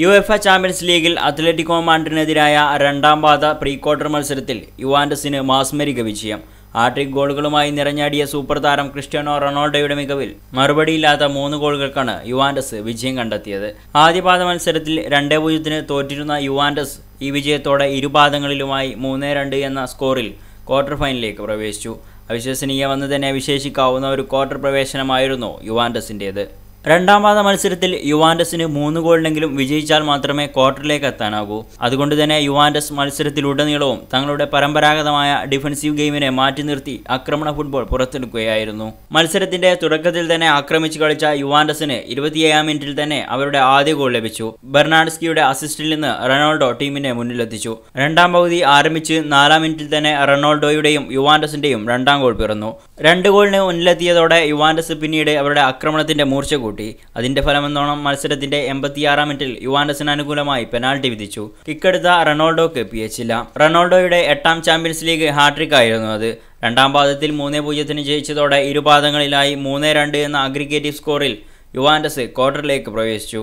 U F A champions ലീഗിൽ Atletico മാൻഡ്രിനെതിരായ രണ്ടാം പാത പ്രീ ക്വാർട്ടർ മത്സരത്തിൽ യുവാൻഡസിന് മാസ്മരിക വിജയം. ആട്രിക് ഗോളുകളുമായി നിറഞ്ഞാടിയ സൂപ്പർ താരം ക്രിസ്ത്യാനോ റൊണാൾഡോയുടെ മികവിൽ മറുപടിയില്ലാത്ത മൂന്ന് ഗോളുകൾക്കാണ് യുവാൻഡസ് വിജയം കണ്ടെത്തിയത്. ആദ്യപാദ മത്സരത്തിൽ രണ്ടേ പൂജ്യത്തിന് തോറ്റിരുന്ന യുവാൻഡസ് ഈ വിജയത്തോടെ ഇരുപാദങ്ങളിലുമായി മൂന്ന് രണ്ട് എന്ന സ്കോറിൽ ക്വാർട്ടർ ഫൈനലിലേക്ക് പ്രവേശിച്ചു. അവിശ്വസനീയമെന്ന് തന്നെ വിശേഷിക്കാവുന്ന ഒരു ക്വാർട്ടർ പ്രവേശനമായിരുന്നു യുവാൻഡസിന്റേത് രണ്ടാം പാദ മത്സരത്തിൽ യുവാൻഡസിന് മൂന്ന് ഗോളിനെങ്കിലും വിജയിച്ചാൽ മാത്രമേ ക്വാർട്ടറിലേക്ക് എത്താനാകൂ. അതുകൊണ്ട് തന്നെ യുവാൻഡസ് മത്സരത്തിലുടനീളവും തങ്ങളുടെ പരമ്പരാഗതമായ ഡിഫൻസീവ് ഗെയിമിനെ മാറ്റി നിർത്തി ആക്രമണ ഫുട്ബോൾ പുറത്തെടുക്കുകയായിരുന്നു. മത്സരത്തിന്റെ തുടക്കത്തിൽ തന്നെ ആക്രമിച്ചു കളിച്ച യുവാൻഡസിന് ഇരുപത്തിയേഴാം മിനിറ്റിൽ തന്നെ അവരുടെ ആദ്യ ഗോൾ ലഭിച്ചു. ബെർണാഡ്സ്കിയുടെ അസിസ്റ്റിൽ നിന്ന് റൊണാൾഡോ ടീമിനെ മുന്നിലെത്തിച്ചു. രണ്ടാം പകുതി ആരംഭിച്ച് നാലാം മിനിറ്റിൽ തന്നെ റൊണാൾഡോയുടെയും യുവാൻഡസിന്റെയും രണ്ടാം ഗോൾ പിറന്നു. രണ്ട് ഗോളിന് മുന്നിലെത്തിയതോടെ യുവാൻഡസ് പിന്നീട് അവരുടെ ആക്രമണത്തിന്റെ മൂർച്ച കൂട്ടി. അതിന്റെ ഫലമെന്നോണം മത്സരത്തിന്റെ എൺപത്തിയാറാം മിനിറ്റിൽ യുവാൻഡസിന് അനുകൂലമായി പെനാൽറ്റി വിധിച്ചു. കിക്കെടുത്ത റൊണാൾഡോക്ക് പി എച്ചില്ല റൊണാൾഡോയുടെ എട്ടാം ചാമ്പ്യൻസ് ലീഗ് ഹാട്രിക് ആയിരുന്നു അത്. രണ്ടാം പാദത്തിൽ മൂന്ന് പൂജ്യത്തിന് ജയിച്ചതോടെ ഇരുപാദങ്ങളിലായി മൂന്ന് രണ്ട് എന്ന അഗ്രിഗേറ്റീവ് സ്കോറിൽ യുവാൻഡസ് ക്വാർട്ടറിലേക്ക് പ്രവേശിച്ചു.